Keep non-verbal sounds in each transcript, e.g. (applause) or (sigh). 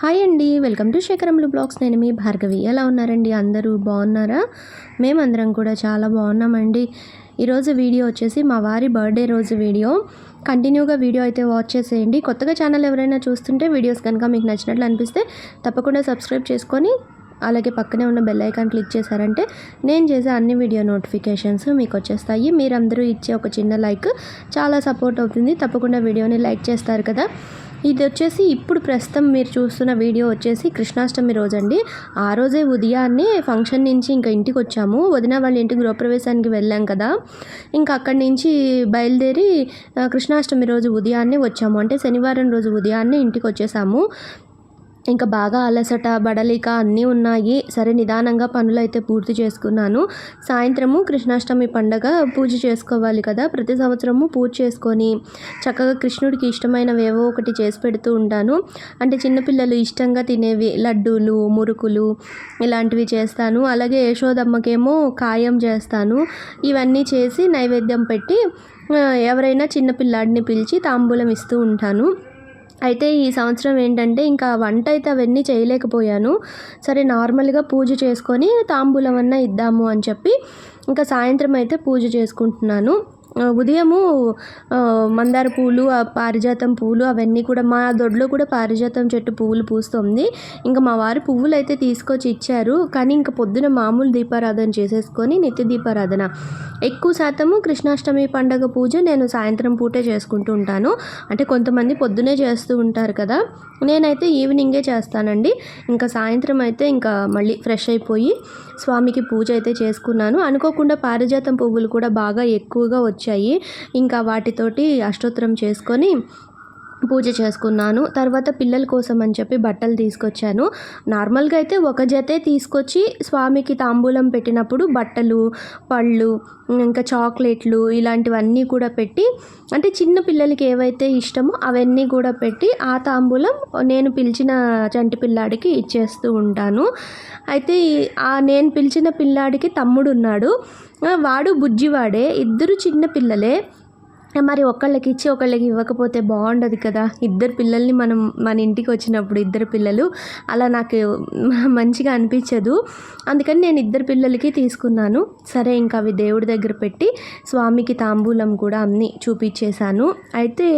Hi అండి welcome to శేఖరములు blogs. నేను మీ భార్గవి. ఎలా ఉన్నారండి? అందరూ బాగున్నారా? మేమందరం కూడా చాలా బాగున్నామండి. ఈరోజు వీడియో వచ్చేసి మా వారి బర్త్డే రోజు వీడియో. కంటిన్యూగా వీడియో అయితే వాచ్ చేసేయండి. కొత్తగా ఛానల్ ఎవరైనా చూస్తుంటే వీడియోస్ కనుక మీకు నచ్చినట్లు అనిపిస్తే తప్పకుండా సబ్స్క్రైబ్ చేసుకొని అలాగే పక్కనే ఉన్న బెల్ ఐకాన్ క్లిక్ చేశారంటే నేను చేసే అన్ని వీడియో నోటిఫికేషన్స్ మీకు వచ్చేస్తాయి. మీరందరూ ఇచ్చే ఒక చిన్న లైక్ చాలా సపోర్ట్ అవుతుంది. తప్పకుండా వీడియోని లైక్ చేస్తారు కదా. ఇది వచ్చేసి ఇప్పుడు ప్రస్తుతం మీరు చూస్తున్న వీడియో వచ్చేసి కృష్ణాష్టమి రోజు అండి ఆ రోజే ఉదయాన్నే ఫంక్షన్ నుంచి ఇంకా ఇంటికి వచ్చాము. వదిన వాళ్ళ ఇంటికి గృహప్రవేశానికి వెళ్ళాం కదా. ఇంకా అక్కడి నుంచి బయలుదేరి కృష్ణాష్టమి రోజు ఉదయాన్నే వచ్చాము. అంటే శనివారం రోజు ఉదయాన్నే ఇంటికి వచ్చేసాము. ఇంకా బాగా అలసట బడలిక అన్నీ ఉన్నాయి. సరే నిదానంగా పనులు అయితే పూర్తి చేసుకున్నాను. సాయంత్రము కృష్ణాష్టమి పండగ పూజ చేసుకోవాలి కదా. ప్రతి సంవత్సరము పూజ చేసుకొని చక్కగా కృష్ణుడికి ఇష్టమైనవేవో ఒకటి చేసి పెడుతూ ఉంటాను. అంటే చిన్నపిల్లలు ఇష్టంగా తినేవి లడ్డూలు మురుకులు ఇలాంటివి చేస్తాను. అలాగే యశోదమ్మకేమో కాయం చేస్తాను. ఇవన్నీ చేసి నైవేద్యం పెట్టి ఎవరైనా చిన్నపిల్లాడిని పిలిచి తాంబూలం ఇస్తూ ఉంటాను. అయితే ఈ సంవత్సరం ఏంటంటే ఇంకా వంట అయితే అవన్నీ చేయలేకపోయాను. సరే నార్మల్గా పూజ చేసుకొని తాంబూలం అన్న ఇద్దాము అని చెప్పి ఇంకా సాయంత్రం అయితే పూజ చేసుకుంటున్నాను. ఉదయము మందార పూలు పారిజాతం పూలు అవన్నీ కూడా మా దొడ్లో కూడా పారిజాతం చెట్టు పువ్వులు పూస్తుంది. ఇంకా మా వారు పువ్వులు అయితే తీసుకొచ్చి ఇచ్చారు. కానీ ఇంకా పొద్దున మామూలు దీపారాధన చేసేసుకొని నిత్య దీపారాధన. ఎక్కువ శాతము కృష్ణాష్టమి పండగ పూజ నేను సాయంత్రం పూటే చేసుకుంటూ ఉంటాను. అంటే కొంతమంది పొద్దునే చేస్తూ ఉంటారు కదా. నేనైతే ఈవినింగే చేస్తానండి. ఇంకా సాయంత్రం అయితే ఇంకా మళ్ళీ ఫ్రెష్ అయిపోయి స్వామికి పూజ అయితే చేసుకున్నాను. అనుకోకుండా పారిజాతం పువ్వులు కూడా బాగా ఎక్కువగా వచ్చాయి ఇంకా వాటితోటి అష్టోత్తరం చేసుకొని పూజ చేసుకున్నాను. తర్వాత పిల్లల కోసం అని చెప్పి బట్టలు తీసుకొచ్చాను. నార్మల్గా అయితే ఒక జతే తీసుకొచ్చి స్వామికి తాంబూలం పెట్టినప్పుడు బట్టలు పళ్ళు ఇంకా చాక్లెట్లు ఇలాంటివన్నీ కూడా పెట్టి అంటే చిన్న పిల్లలకి ఏవైతే ఇష్టమో అవన్నీ కూడా పెట్టి ఆ తాంబూలం నేను పిలిచిన చంటి పిల్లాడికి ఇచ్చేస్తూ ఉంటాను. అయితే ఆ నేను పిలిచిన పిల్లాడికి తమ్ముడు ఉన్నాడు వాడు బుజ్జివాడే. ఇద్దరు చిన్న పిల్లలే. మరి ఒకళ్ళకి ఇచ్చి ఒకళ్ళకి ఇవ్వకపోతే బాగుండదు కదా. ఇద్దరు పిల్లల్ని మనం మన ఇంటికి వచ్చినప్పుడు ఇద్దరు పిల్లలు అలా నాకు (laughs) మంచిగా అనిపించదు. అందుకని నేను ఇద్దరు పిల్లలకి తీసుకున్నాను. సరే ఇంకా అవి దేవుడి దగ్గర పెట్టి స్వామికి తాంబూలం కూడా అన్ని చూపించేశాను. అయితే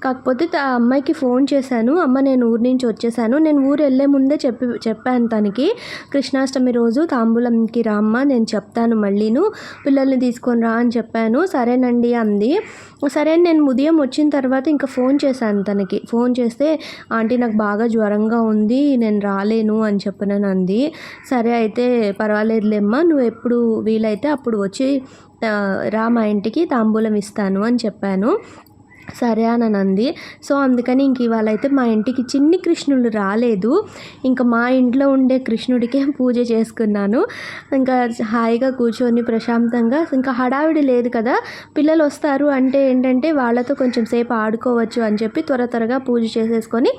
కాకపోతే ఆ అమ్మాయికి ఫోన్ చేశాను. అమ్మ నేను ఊరి నుంచి వచ్చేసాను నేను ఊరు వెళ్ళే ముందే చెప్పి చెప్పాను తనకి కృష్ణాష్టమి రోజు తాంబూలంకి రామ్మ నేను చెప్తాను మళ్ళీను. పిల్లల్ని తీసుకొని రా అని చెప్పాను. సరేనండి అంది. సరే నేను ఉదయం వచ్చిన తర్వాత ఇంకా ఫోన్ చేశాను తనకి. ఫోన్ చేస్తే ఆంటీ నాకు బాగా జ్వరంగా ఉంది నేను రాలేను అని చెప్పిన అంది. సరే అయితే పర్వాలేదులేమ్మా నువ్వు ఎప్పుడు వీలైతే అప్పుడు వచ్చి రా మా ఇంటికి తాంబూలం ఇస్తాను అని చెప్పాను. సరే అని అంది సో అందుకని ఇంక ఇవాళ అయితే మా ఇంటికి చిన్ని కృష్ణుడు రాలేదు. ఇంకా మా ఇంట్లో ఉండే కృష్ణుడికే పూజ చేసుకున్నాను. ఇంకా హాయిగా కూర్చొని ప్రశాంతంగా ఇంకా హడావిడి లేదు కదా. పిల్లలు వస్తారు అంటే ఏంటంటే వాళ్ళతో కొంచెం సేపు ఆడుకోవచ్చు అని చెప్పి త్వర త్వరగా పూజ చేసేసుకొని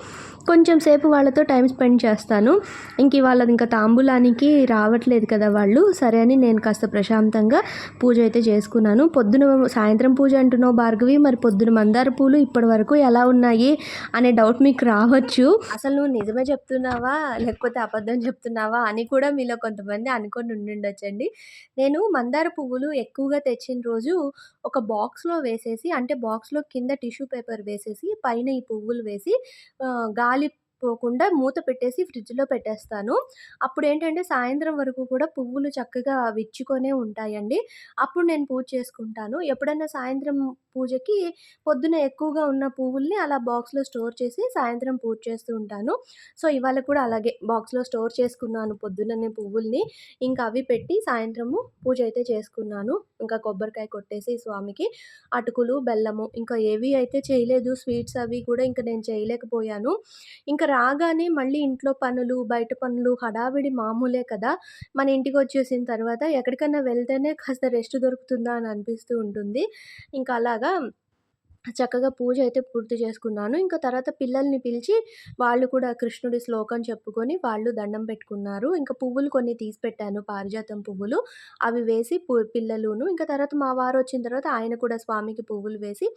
కొంచెం సేపు వాళ్ళతో టైం స్పెండ్ చేస్తాను. ఇంక ఇవాళ ఇంకా తాంబూలానికి రావట్లేదు కదా వాళ్ళు. సరే అని నేను కాస్త ప్రశాంతంగా పూజ అయితే చేసుకున్నాను. పొద్దున సాయంత్రం పూజ అంటున్నావు భార్గవి. మరి పొద్దున మందార పూలు ఇప్పటి వరకు ఎలా ఉన్నాయి అనే డౌట్ మీకు రావచ్చు. అసలు నువ్వు నిజమే చెప్తున్నావా? లేకపోతే అబద్ధం చెప్తున్నావా? అని కూడా మీలో కొంతమంది అనుకొని ఉండుండొచ్చండి. నేను మందార పువ్వులు ఎక్కువగా తెచ్చిన రోజు ఒక బాక్స్లో వేసేసి అంటే బాక్స్లో కింద టిష్యూ పేపర్ వేసేసి పైన ఈ పువ్వులు వేసి గాలి పోకుండా మూత పెట్టేసి ఫ్రిడ్జ్లో పెట్టేస్తాను. అప్పుడు ఏంటంటే సాయంత్రం వరకు కూడా పువ్వులు చక్కగా విచ్చుకొనే ఉంటాయండి. అప్పుడు నేను పూజ చేసుకుంటాను. ఎప్పుడైనా సాయంత్రం పూజకి పొద్దున ఎక్కువగా ఉన్న పువ్వుల్ని అలా బాక్స్లో స్టోర్ చేసి సాయంత్రం పూజ చేస్తూ ఉంటాను. సో ఇవాళ కూడా అలాగే బాక్స్లో స్టోర్ చేసుకున్నాను పొద్దుననే పువ్వుల్ని. ఇంకా అవి పెట్టి సాయంత్రము పూజ అయితే చేసుకున్నాను. ఇంకా కొబ్బరికాయ కొట్టేసి స్వామికి అటుకులు బెల్లము ఇంకా ఏవి అయితే చేయలేదు స్వీట్స్ అవి కూడా ఇంకా నేను చేయలేకపోయాను. ఇంకా రాగానే మళ్ళీ ఇంట్లో పనులు బయట పనులు హడావిడి మామూలే కదా. మన ఇంటికి వచ్చేసిన తర్వాత ఎక్కడికైనా వెళ్తేనే కాస్త రెస్ట్ దొరుకుతుందా అని అనిపిస్తూ ఉంటుంది. ఇంకా అలాగా చక్కగా పూజ అయితే పూర్తి చేసుకున్నాను. ఇంకా తర్వాత పిల్లల్ని పిలిచి వాళ్ళు కూడా కృష్ణుడి శ్లోకం చెప్పుకొని వాళ్ళు దండం పెట్టుకున్నారు. ఇంకా పువ్వులు కొన్ని తీసి పెట్టాను పారిజాతం పువ్వులు. అవి వేసి పు పిల్లలును ఇంకా తర్వాత మా వారు వచ్చిన తర్వాత ఆయన కూడా స్వామికి పువ్వులు వేసి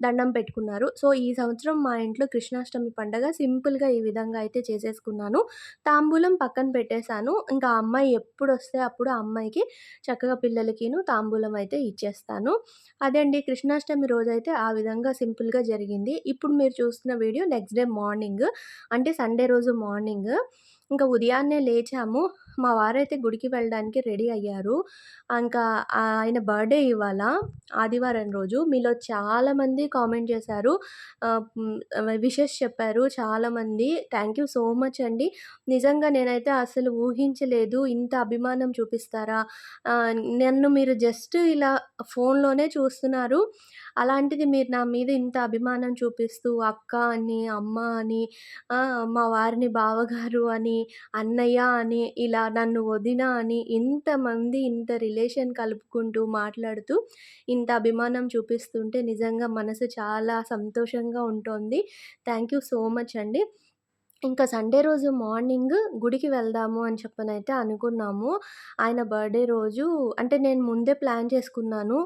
దండం పెట్టుకున్నారు. సో, ఈ సంవత్సరం మా ఇంట్లో కృష్ణాష్టమి పండగ సింపుల్‌గా ఈ విధంగా అయితే చేసేసుకున్నాను. తాంబూలం పక్కన పెట్టేశాను. ఇంకా అమ్మాయి ఎప్పుడు వస్తే అప్పుడు అమ్మాయికి చక్కగా పిల్లలకిను తాంబూలం అయితే ఇచ్చేస్తాను. అదే అండి కృష్ణాష్టమి రోజైతే ఆ విధంగా సింపుల్‌గా జరిగింది. ఇప్పుడు మీరు చూస్తున్న వీడియో నెక్స్ట్ డే మార్నింగ్ అంటే సండే రోజు మార్నింగ్. ఇంకా ఉదయాన్నే లేచాము. మా వారైతే గుడికి వెళ్ళడానికి రెడీ అయ్యారు. ఇంకా ఆయన బర్త్‌డే ఇవాళ ఆదివారం రోజు. మీలో చాలామంది కామెంట్ చేశారు. విషెస్ చెప్పారు చాలామంది. థ్యాంక్ యూ సో మచ్ అండి. నిజంగా నేనైతే అసలు ఊహించలేదు. ఇంత అభిమానం చూపిస్తారా? నన్ను మీరు జస్ట్ ఇలా ఫోన్‌లోనే చూస్తున్నారు. అలాంటిది మీరు నా మీద ఇంత అభిమానం చూపిస్తూ అక్క అని, అమ్మ అని, మా వారిని బావగారు అని, అన్నయ్య అని, ఇలా నన్ను వదిన అని ఇంతమంది ఇంత రిలేషన్ కలుపుకుంటూ మాట్లాడుతూ ఇంత అభిమానం చూపిస్తుంటే నిజంగా మనసు చాలా సంతోషంగా ఉంటుంది థ్యాంక్ యూ సో మచ్ అండి. ఇంకా సండే రోజు మార్నింగ్ గుడికి వెళ్దాము అని చెప్పనైతే అనుకున్నాము. ఆయన బర్త్‌డే రోజు అంటే నేను ముందే ప్లాన్ చేసుకున్నాను.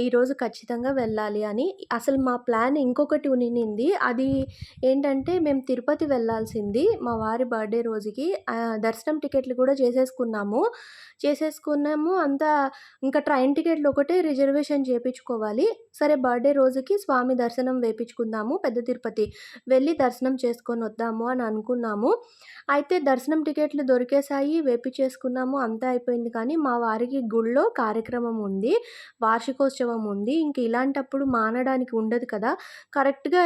ఈరోజు ఖచ్చితంగా వెళ్ళాలి అని. అసలు మా ప్లాన్ ఇంకొకటి ఉనింది అది ఏంటంటే మేము తిరుపతి వెళ్ళాల్సింది మా వారి బర్త్‌డే రోజుకి. దర్శనం టికెట్లు కూడా చేసేసుకున్నాము. చేసేసుకున్నాము అంతా ఇంకా ట్రైన్ టికెట్లు ఒకటే రిజర్వేషన్ చేపించుకోవాలి. సరే బర్త్‌డే రోజుకి స్వామి దర్శనం వేపించుకుందాము పెద్ద తిరుపతి. వెళ్ళి దర్శనం చేసుకొని వద్దాము అని అనుకున్నాము. అయితే దర్శనం టికెట్లు దొరికేసాయి. వేపించేసుకున్నాము. అంతా అయిపోయింది కానీ మా వారికి గుళ్ళో కార్యక్రమం ఉంది. వార్షికోత్సవం ఉంది. ఇంక ఇలాంటప్పుడు మానడానికి ఉండదు కదా! కరెక్ట్‌గా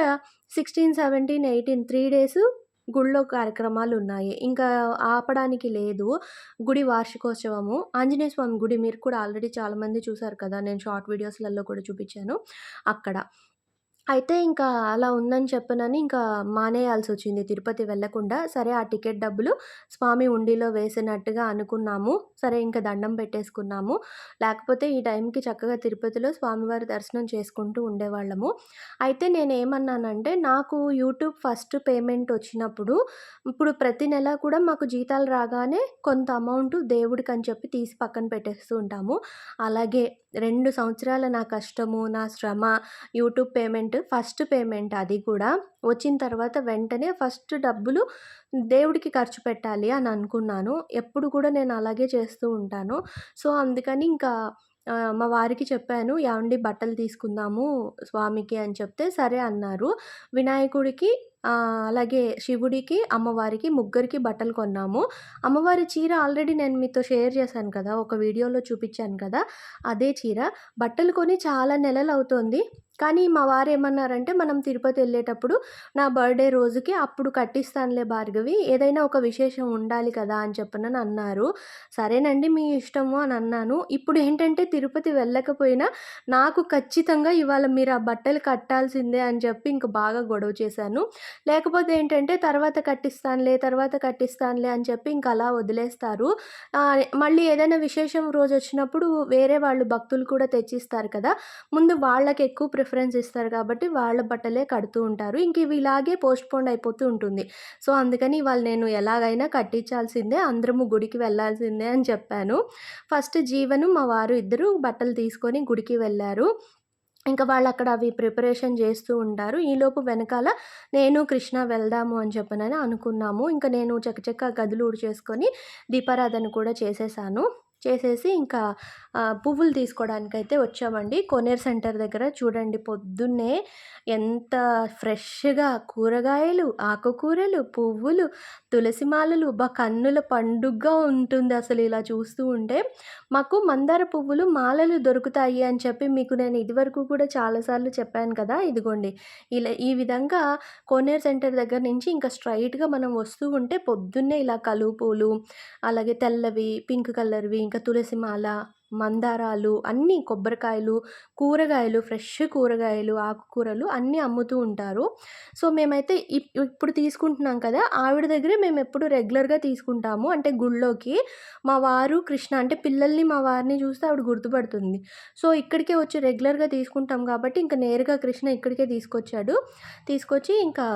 16, 17, 18 3 డేస్ గుళ్ళో కార్యక్రమాలున్నాయి. ఇంకా ఆపడానికి లేదు. గుడి వార్షికోత్సవము. ఆంజనేయ స్వామి గుడి మీరు కూడా ఆల్రెడీ చాలామంది చూశారు కదా! నేను షార్ట్ వీడియోస్‌లలో కూడా చూపించాను. అక్కడ. అయితే ఇంకా అలా ఉందని చెప్పనని ఇంకా మానేయాల్సి వచ్చింది తిరుపతి వెళ్ళకుండా. సరే ఆ టికెట్ డబ్బులు స్వామి ఉండిలో వేసినట్టుగా అనుకున్నాము. సరే ఇంకా దండం పెట్టేసుకున్నాము. లేకపోతే ఈ టైంకి చక్కగా తిరుపతిలో స్వామివారి దర్శనం చేసుకుంటూ ఉండేవాళ్ళము. అయితే నేను ఏమన్నానంటే నాకు యూట్యూబ్ ఫస్ట్ పేమెంట్ వచ్చినప్పుడు ఇప్పుడు ప్రతి నెల కూడా మాకు జీతాలు రాగానే కొంత అమౌంట్ దేవుడికి అని చెప్పి తీసి పక్కన పెట్టేస్తూ ఉంటాము. అలాగే రెండు సంవత్సరాల నా కష్టము, నా శ్రమ, యూట్యూబ్ పేమెంట్ ఫస్ట్ పేమెంట్ అది కూడా. వచ్చిన తర్వాత వెంటనే ఫస్ట్ డబ్బులు దేవుడికి ఖర్చు పెట్టాలి అని అనుకున్నాను. ఎప్పుడు కూడా నేను అలాగే చేస్తూ ఉంటాను. సో, అందుకని ఇంకా మా వారికి చెప్పాను. ఏమండి బట్టలు తీసుకుందాము స్వామికి" అని చెప్తే సరే అన్నారు. వినాయకుడికి అలాగే శివుడికి, అమ్మవారికి ముగ్గురికి బట్టలు కొన్నాము. అమ్మవారి చీర ఆల్రెడీ నేను మీతో షేర్ చేశాను కదా! ఒక వీడియోలో చూపించాను కదా! అదే చీర. బట్టలు కొని చాలా నెలలు అవుతుంది కానీ మా వారు ఏమన్నారంటే మనం తిరుపతి వెళ్ళేటప్పుడు నా బర్త్‌డే రోజుకి అప్పుడు కట్టిస్తానులే భార్గవి. ఏదైనా ఒక విశేషం ఉండాలి కదా! అని చెప్పనని అన్నారు. సరేనండి మీ ఇష్టము అని అన్నాను. ఇప్పుడు ఏంటంటే తిరుపతి వెళ్ళకపోయినా నాకు ఖచ్చితంగా ఇవాళ మీరు ఆ బట్టలు కట్టాల్సిందే అని చెప్పి ఇంక బాగా గొడవ చేశాను. లేకపోతే ఏంటంటే తర్వాత కట్టిస్తానులే, తర్వాత కట్టిస్తానులే అని చెప్పి ఇంక అలా వదిలేస్తారు. మళ్ళీ ఏదైనా విశేషం రోజు వచ్చినప్పుడు వేరే వాళ్ళు భక్తులు కూడా తెచ్చిస్తారు కదా! ముందు వాళ్ళకి ఎక్కువ ప్రిఫరెన్స్ ఇస్తారు కాబట్టి వాళ్ళ బట్టలే కడుతూ ఉంటారు. ఇంక ఇవి ఇలాగే పోస్ట్‌పోన్ అయిపోతూ ఉంటుంది. సో, అందుకని వాళ్ళు నేను ఎలాగైనా కట్టించాల్సిందే. అందరము గుడికి వెళ్ళాల్సిందే అని చెప్పాను. ఫస్ట్ జీవను, మా వారు ఇద్దరు బట్టలు తీసుకొని గుడికి వెళ్ళారు ఇంకా వాళ్ళు వాళ్ళక్కడ అవి ప్రిపరేషన్ చేస్తూ ఉంటారు. ఈలోపు వెనకాల నేను, కృష్ణ వెళ్దాము అని చెప్పనని అనుకున్నాము. ఇంకా నేను చకచకా గదులు ఊడ్చేసుకొని దీపారాధన కూడా చేసేసాను. చేసేసి ఇంకా పువ్వులు తీసుకోవడానికైతే వచ్చామండి. కొనేర్ సెంటర్ దగ్గర చూడండి పొద్దున్నే ఎంత ఫ్రెష్‌గా కూరగాయలు, ఆకుకూరలు, పువ్వులు, తులసి మాలలు బా కన్నుల పండుగగా ఉంటుంది అసలు ఇలా చూస్తూ ఉంటే. మాకు మందార పువ్వులు మాలలు దొరుకుతాయి అని చెప్పి మీకు నేను ఇదివరకు కూడా చాలా సార్లు చెప్పాను కదా! ఇదిగోండి. ఇలా ఈ విధంగా కోనేర్ సెంటర్ దగ్గర నుంచి ఇంకా స్ట్రైట్గా మనం వస్తూ ఉంటే పొద్దున్నే ఇలా కలువ పూలు, అలాగే తెల్లవి, పింక్ కలర్‌వి, ఇంకా తులసి మాల మందారాలు అన్నీ కొబ్బరికాయలు కూరగాయలు ఫ్రెష్ కూరగాయలు ఆకుకూరలు అన్నీ అమ్ముతూ ఉంటారు. సో మేమైతే ఇప్ ఇప్పుడు తీసుకుంటున్నాం కదా ఆవిడ దగ్గరే మేము ఎప్పుడు రెగ్యులర్గా తీసుకుంటాము. అంటే గుళ్ళోకి మా వారు కృష్ణ అంటే పిల్లల్ని మా వారిని చూస్తే ఆవిడ గుర్తుపడుతుంది. సో ఇక్కడికే వచ్చి రెగ్యులర్గా తీసుకుంటాం కాబట్టి ఇంకా నేరుగా కృష్ణ ఇక్కడికే తీసుకొచ్చాడు. తీసుకొచ్చి ఇంకా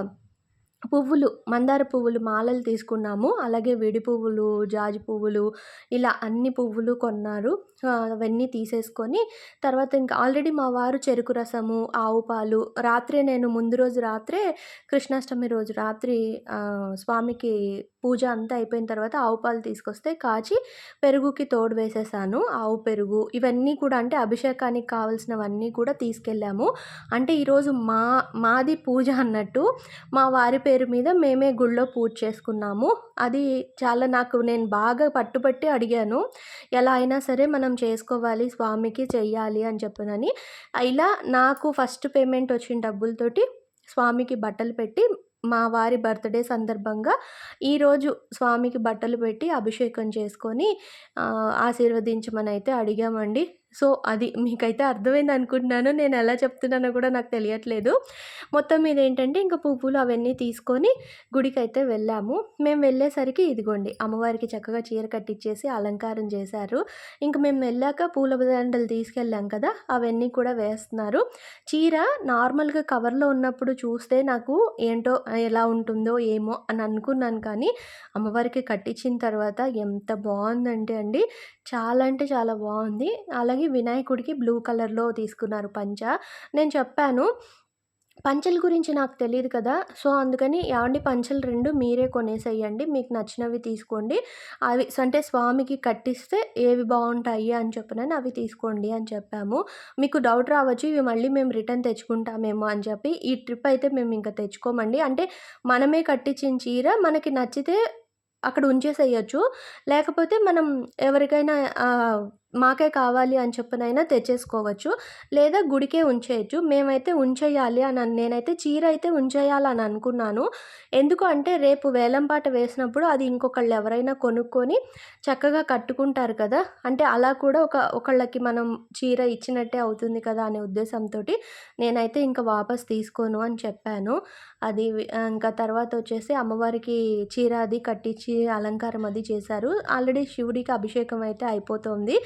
పువ్వులు మందార పువ్వులు మాలలు తీసుకున్నాము. అలాగే విడి పువ్వులు జాజి పువ్వులు ఇలా అన్ని పువ్వులు కొన్నారు. అవన్నీ తీసేసుకొని తర్వాత ఇంకా ఆల్రెడీ మా వారు చెరుకు రసము ఆవు పాలు రాత్రే నేను ముందు రోజు రాత్రే కృష్ణాష్టమి రోజు రాత్రి స్వామికి పూజ అంతా అయిపోయిన తర్వాత ఆవు పాలు తీసుకొస్తే కాచి పెరుగుకి తోడు వేసేసాను. ఆవు పెరుగు ఇవన్నీ కూడా అంటే అభిషేకానికి కావాల్సినవన్నీ కూడా తీసుకెళ్ళాము. అంటే ఈరోజు మా మాది పూజ అన్నట్టు మా వారి పేరు మీద మేమే గుళ్ళో పూజ చేసుకున్నాము. అది చాలా నాకు నేను బాగా పట్టుబట్టి అడిగాను. ఎలా అయినా సరే మనం చేసుకోవాలి స్వామికి చెయ్యాలి అని చెప్పనని. ఇలా నాకు ఫస్ట్ పేమెంట్ వచ్చిన డబ్బులతోటి స్వామికి బట్టలు పెట్టి మా వారి బర్త్డే సందర్భంగా ఈరోజు స్వామికి బట్టలు పెట్టి అభిషేకం చేసుకొని ఆశీర్వదించమని అయితే అడిగామండి. సో అది మీకైతే అర్థమైంది అనుకుంటున్నాను. నేను ఎలా చెప్తున్నానో కూడా నాకు తెలియట్లేదు. మొత్తం మీద ఏంటంటే ఇంకా పువ్వులు అవన్నీ తీసుకొని గుడికి అయితే వెళ్ళాము. మేము వెళ్ళేసరికి ఇదిగోండి అమ్మవారికి చక్కగా చీర కట్టించేసి అలంకారం చేశారు. ఇంక మేము వెళ్ళాక పూల దండలు తీసుకెళ్ళాం కదా అవన్నీ కూడా వేస్తున్నారు. చీర నార్మల్గా కవర్లో ఉన్నప్పుడు చూస్తే నాకు ఏంటో ఎలా ఉంటుందో ఏమో అని అనుకున్నాను కానీ అమ్మవారికి కట్టించిన తర్వాత ఎంత బాగుందంటే అండి చాలా అంటే చాలా బాగుంది. అలాగే వినాయకుడికి బ్లూ కలర్లో తీసుకున్నారు పంచ. నేను చెప్పాను పంచల గురించి నాకు తెలియదు కదా సో అందుకని ఏమండి పంచలు రెండు మీరే కొనేసేయండి మీకు నచ్చినవి తీసుకోండి. అవి అంటే స్వామికి కట్టిస్తే ఏవి బాగుంటాయి అని చెప్పినని అవి తీసుకోండి అని చెప్పాము. మీకు డౌట్ రావచ్చు ఇవి మళ్ళీ మేము రిటర్న్ తెచ్చుకుంటామేమో అని చెప్పి ఈ ట్రిప్ అయితే మేము ఇంకా తెచ్చుకోమండి. అంటే మనమే కట్టించిన చీర మనకి నచ్చితే అక్కడ ఉంచేసేయచ్చు లేకపోతే మనం ఎవరికైనా మాకే కావాలి అని చెప్పినైనా తెచ్చేసుకోవచ్చు. లేదా గుడికే ఉంచేయచ్చు. మేమైతే ఉంచేయాలి అని నేనైతే చీర అయితే ఉంచేయాలని అనుకున్నాను. ఎందుకు అంటే రేపు వేలంపాట వేసినప్పుడు అది ఇంకొకళ్ళు ఎవరైనా కొనుక్కొని చక్కగా కట్టుకుంటారు కదా. అంటే అలా కూడా ఒక ఒకళ్ళకి మనం చీర ఇచ్చినట్టే అవుతుంది కదా అనే ఉద్దేశంతో నేనైతే ఇంకా వాపస్ తీసుకోను అని చెప్పాను. అది ఇంకా తర్వాత వచ్చేసి అమ్మవారికి చీర అది కట్టించి అలంకారం అది చేశారు. ఆల్రెడీ శివుడికి అభిషేకం అయితే అయిపోతుంది.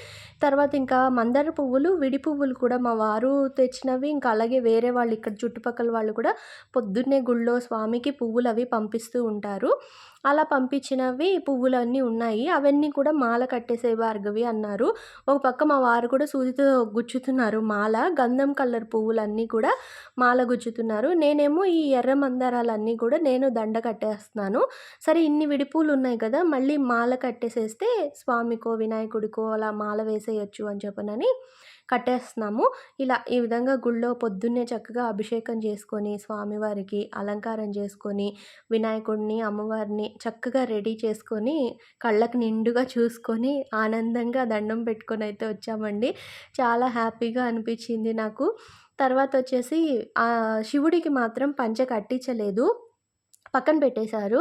తర్వాత ఇంకా మందార పువ్వులు విడి పువ్వులు కూడా మా వారు తెచ్చినవి. ఇంకా అలాగే వేరే వాళ్ళు ఇక్కడ చుట్టుపక్కల వాళ్ళు కూడా పొద్దున్నే గుళ్ళో స్వామికి పువ్వులు అవి పంపిస్తూ ఉంటారు. అలా పంపించినవి పువ్వులన్నీ ఉన్నాయి. అవన్నీ కూడా మాల కట్టేసే భార్గవి అన్నారు. ఒక పక్క మా వారు కూడా సూదితో గుచ్చుతున్నారు. మాల గంధం కలర్ పువ్వులన్నీ కూడా మాల గుచ్చుతున్నారు. నేనేమో ఈ ఎర్ర మందారాలన్నీ కూడా నేను దండ కట్టేస్తున్నాను. సరే ఇన్ని విడిపూలు ఉన్నాయి కదా మళ్ళీ మాల కట్టేసేస్తే స్వామికో వినాయకుడికో అలా మాల వేసేయచ్చు అని చెప్పనని కట్టేస్తున్నాము. ఇలా ఈ విధంగా గుళ్ళో పొద్దున్నే చక్కగా అభిషేకం చేసుకొని స్వామివారికి అలంకారం చేసుకొని వినాయకుడిని అమ్మవారిని చక్కగా రెడీ చేసుకొని కళ్ళకు నిండుగా చూసుకొని ఆనందంగా దండం పెట్టుకొని అయితే వచ్చామండి. చాలా హ్యాపీగా అనిపించింది నాకు. తర్వాత వచ్చేసి ఆ శివుడికి మాత్రం పంచ కట్టించలేదు. పక్కన పెట్టేశారు.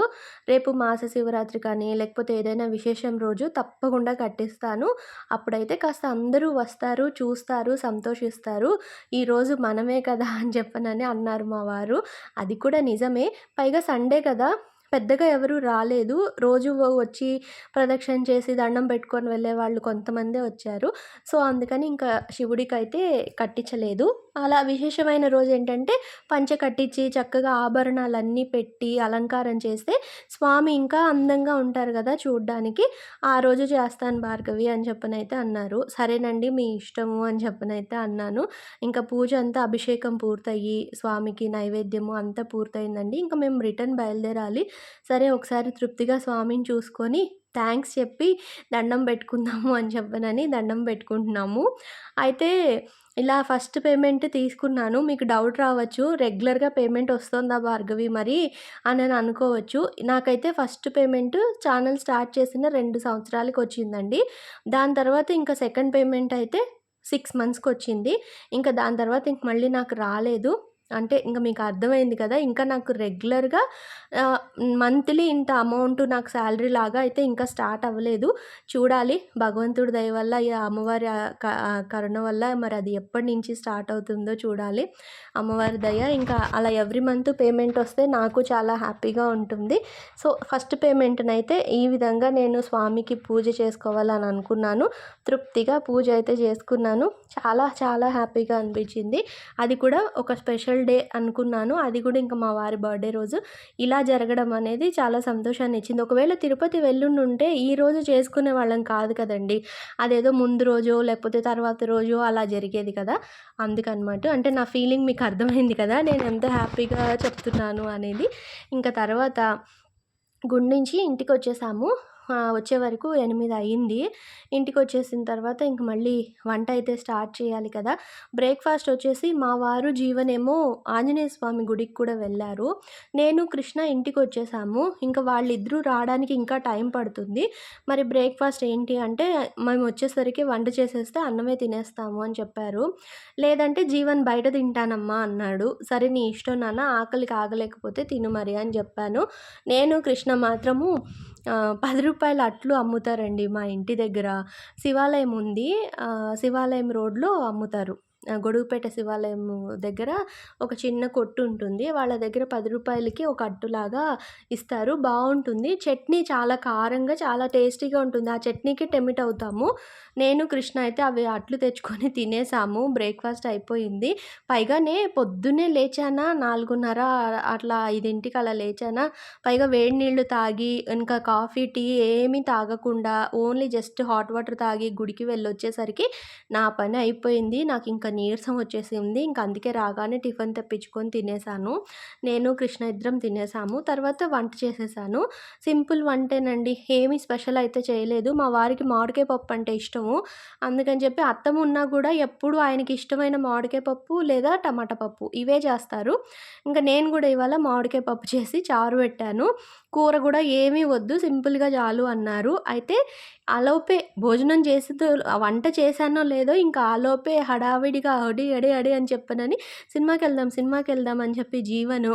రేపు మాస శివరాత్రి కానీ లేకపోతే ఏదైనా విశేషం రోజు తప్పకుండా కట్టిస్తాను. అప్పుడైతే కాస్త అందరూ వస్తారు చూస్తారు సంతోషిస్తారు. ఈరోజు మనమే కదా అని చెప్పనని అన్నారు మా వారు. అది కూడా నిజమే. పైగా సండే కదా. పెద్దగా ఎవరు రాలేదు. రోజు వచ్చి ప్రదక్షిణ చేసి దండం పెట్టుకొని వెళ్ళే వాళ్ళు కొంతమందే వచ్చారు. సో అందుకని ఇంకా శివుడికి అయితే కట్టించలేదు. అలా విశేషమైన రోజు ఏంటంటే పంచ కట్టించి చక్కగా ఆభరణాలన్నీ పెట్టి అలంకారం చేస్తే స్వామి ఇంకా అందంగా ఉంటారు కదా చూడ్డానికి. ఆ రోజు చేస్తాను భార్గవి అని చెప్పనైతే అన్నారు. సరేనండి మీ ఇష్టము అని చెప్పనైతే అన్నాను. ఇంకా పూజ అంతా అభిషేకం పూర్తయ్యి స్వామికి నైవేద్యము అంతా పూర్తయిందండి. ఇంకా మేము రిటర్న్ బయలుదేరాలి. సరే ఒకసారి తృప్తిగా స్వామిని చూసుకొని థ్యాంక్స్ చెప్పి దండం పెట్టుకుందాము అని చెప్పనని దండం పెట్టుకుంటున్నాము. అయితే ఇలా ఫస్ట్ పేమెంట్ తీసుకున్నాను. మీకు డౌట్ రావచ్చు. రెగ్యులర్గా పేమెంట్ వస్తుందా భార్గవి మరి అని అని అనుకోవచ్చు. నాకైతే ఫస్ట్ పేమెంట్ ఛానల్ స్టార్ట్ చేసిన రెండు సంవత్సరాలకు వచ్చిందండి. దాని తర్వాత ఇంకా సెకండ్ పేమెంట్ అయితే సిక్స్ మంత్స్కి వచ్చింది. ఇంకా దాని తర్వాత ఇంక మళ్ళీ నాకు రాలేదు. అంటే ఇంక మీకు అర్థమైంది కదా ఇంకా నాకు రెగ్యులర్గా మంత్లీ ఇంత అమౌంట్ నాకు శాలరీ లాగా అయితే ఇంకా స్టార్ట్ అవ్వలేదు. చూడాలి భగవంతుడి దయ వల్ల ఈ అమ్మవారి కరుణ వల్ల మరి అది ఎప్పటి నుంచి స్టార్ట్ అవుతుందో చూడాలి. అమ్మవారి దయ ఇంకా అలా ఎవ్రీ మంత్ పేమెంట్ వస్తే నాకు చాలా హ్యాపీగా ఉంటుంది. సో ఫస్ట్ పేమెంట్నైతే ఈ విధంగా నేను స్వామికి పూజ చేసుకోవాలని అనుకున్నాను. తృప్తిగా పూజ అయితే చేసుకున్నాను. చాలా చాలా హ్యాపీగా అనిపించింది. అది కూడా ఒక స్పెషల్ డే అనుకున్నాను. అది కూడా ఇంకా మా వారి బర్త్డే రోజు. ఇలా జరగడం అనేది చాలా సంతోషాన్ని ఇచ్చింది. ఒకవేళ తిరుపతి వెళ్ళుండుంటే ఈ రోజు చేసుకునే వాళ్ళం కాదు కదండి. అదేదో ముందు రోజు లేకపోతే తర్వాత రోజు అలా జరిగేది కదా. అందుకనమాట. అంటే నా ఫీలింగ్ మీకు అర్థమైంది కదా. నేను ఎంత హ్యాపీగా చెప్తున్నాను అనేది. ఇంకా తర్వాత గుడి నుంచి ఇంటికి వచ్చేసాము. వచ్చే వరకు ఎనిమిది అయ్యింది ఇంటికి వచ్చేసిన తర్వాత ఇంక మళ్ళీ వంట అయితే స్టార్ట్ చేయాలి కదా. బ్రేక్ఫాస్ట్ వచ్చేసి మా వారు జీవనేమో ఆంజనేయ స్వామి గుడికి కూడా వెళ్ళారు. నేను కృష్ణ ఇంటికి వచ్చేసాము ఇంకా వాళ్ళిద్దరూ రావడానికి ఇంకా టైం పడుతుంది. మరి బ్రేక్ఫాస్ట్ ఏంటి అంటే మేము వచ్చేసరికి వంట చేసేస్తే అన్నమే తినేస్తాము అని చెప్పారు. లేదంటే జీవన్ బయట తింటానమ్మా అన్నాడు. సరే నీ ఇష్టం నాన్న ఆకలికి ఆగలేకపోతే తిను మరి అని చెప్పాను. నేను కృష్ణ మాత్రము పది రూపాయల అట్లు అమ్ముతారండి మా ఇంటి దగ్గర. శివాలయం ఉంది. శివాలయం రోడ్లో అమ్ముతారు. గొడుగుపేట శివాలయం దగ్గర ఒక చిన్న కొట్టు ఉంటుంది. వాళ్ళ దగ్గర పది రూపాయలకి ఒక అట్టులాగా ఇస్తారు. బాగుంటుంది. చట్నీ చాలా కారంగా చాలా టేస్టీగా ఉంటుంది. ఆ చట్నీకి టెమిట్ అవుతాము. నేను కృష్ణ అయితే అవి అట్లు తెచ్చుకొని (laughs) తినేసాము. బ్రేక్ఫాస్ట్ అయిపోయింది. పైగానే పొద్దున్నే లేచానా నాలుగున్నర అట్లా ఐదింటికి అలా లేచానా. పైగా వేడి నీళ్ళు తాగి ఇంకా కాఫీ టీ ఏమీ తాగకుండా ఓన్లీ జస్ట్ హాట్ వాటర్ తాగి గుడికి వెళ్ళొచ్చేసరికి నా పని అయిపోయింది. నాకు ఇంకా నీరసం వచ్చేసింది. ఇంకా అందుకే రాగానే టిఫిన్ తెప్పించుకొని తినేసాను. నేను కృష్ణ ఇద్దరం తినేసాము. తర్వాత వంట చేసేసాను. సింపుల్ వంటేనండి. ఏమీ స్పెషల్ అయితే చేయలేదు. మా వారికి మామిడికాయ పప్పు అంటే ఇష్టము. అందుకని చెప్పి అత్తం ఉన్నా కూడా ఎప్పుడు ఆయనకి ఇష్టమైన మామిడికాయ పప్పు లేదా టమాటా పప్పు ఇవే చేస్తారు. ఇంకా నేను కూడా ఇవాళ మామిడికాయ పప్పు చేసి చారు పెట్టాను. కూర కూడా ఏమీ వద్దు సింపుల్గా చాలు అన్నారు. అయితే ఆలోపే భోజనం చేసి వంట చేశానో లేదో ఇంకా ఆలోపే హడావిడిగా అడి అడి అడి అని చెప్పనని సినిమాకి వెళ్దాం సినిమాకి వెళ్దాం అని చెప్పి జీవను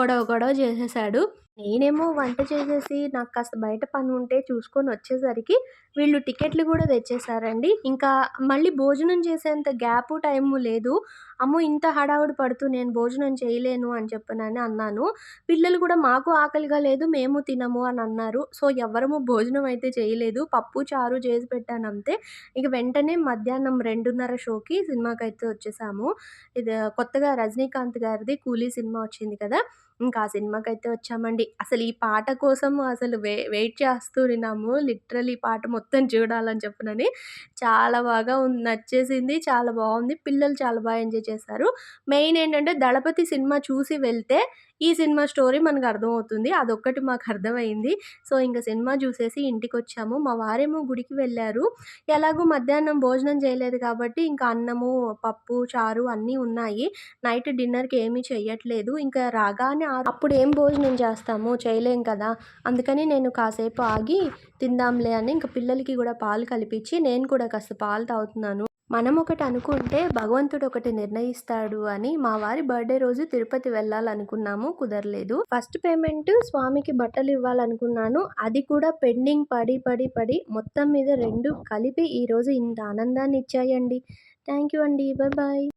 గొడవ గొడవ చేసేసాడు. నేనేమో వంట చేసేసి నాకు కాస్త బయట పని ఉంటే చూసుకొని వచ్చేసరికి వీళ్ళు టికెట్లు కూడా తెచ్చేసారండి. ఇంకా మళ్ళీ భోజనం చేసేంత గ్యాపు టైము లేదు. అమ్మో ఇంత హడావుడి పడుతూ నేను భోజనం చేయలేను అని చెప్పనని అన్నాను. పిల్లలు కూడా మాకు ఆకలిగా లేదు మేము తినము అని అన్నారు. సో ఎవరము భోజనం అయితే చేయలేదు. పప్పు చారు చేసి పెట్టాను అంతే. ఇక వెంటనే మధ్యాహ్నం రెండున్నర షోకి సినిమాకి అయితే వచ్చేసాము. ఇది కొత్తగా రజనీకాంత్ గారిది కూలీ సినిమా వచ్చింది కదా. ఇంకా ఆ సినిమాకి అయితే వచ్చామండి. అసలు ఈ పాట కోసం అసలు వే వెయిట్ చేస్తూ ఉన్నాము. లిటరల్ ఈ పాట మొత్తం చూడాలని చెప్పనని చాలా బాగా నచ్చేసింది. చాలా బాగుంది. పిల్లలు చాలా బాగా ఎంజాయ్ చేశారు. మెయిన్ ఏంటంటే దళపతి సినిమా చూసి వెళ్తే ఈ సినిమా స్టోరీ మనకు అర్థమవుతుంది. అదొక్కటి మాకు అర్థమైంది. సో ఇంకా సినిమా చూసేసి ఇంటికి వచ్చాము మా వారేమో గుడికి వెళ్ళారు. ఎలాగో మధ్యాహ్నం భోజనం చేయలేదు కాబట్టి ఇంకా అన్నము పప్పు చారు అన్నీ ఉన్నాయి. నైట్ డిన్నర్కి ఏమీ చేయట్లేదు ఇంకా రాగానే అప్పుడు ఏం భోజనం చేస్తాము చేయలేం కదా. అందుకని నేను కాసేపు ఆగి తిందాంలే అని ఇంకా పిల్లలకి కూడా పాలు కలిపించి నేను కూడా కాస్త పాలు తాగుతున్నాను. మనం ఒకటి అనుకుంటే భగవంతుడు ఒకటి నిర్ణయిస్తాడు అని మా వారి బర్త్డే రోజు తిరుపతి వెళ్ళాలనుకున్నాము కుదరలేదు. ఫస్ట్ పేమెంట్ స్వామికి బట్టలు ఇవ్వాలనుకున్నాను అది కూడా పెండింగ్ పడి పడి పడి మొత్తం మీద రెండు కలిపి ఈరోజు ఇంత ఆనందాన్ని ఇచ్చాయండి థ్యాంక్ యూ అండి. Bye bye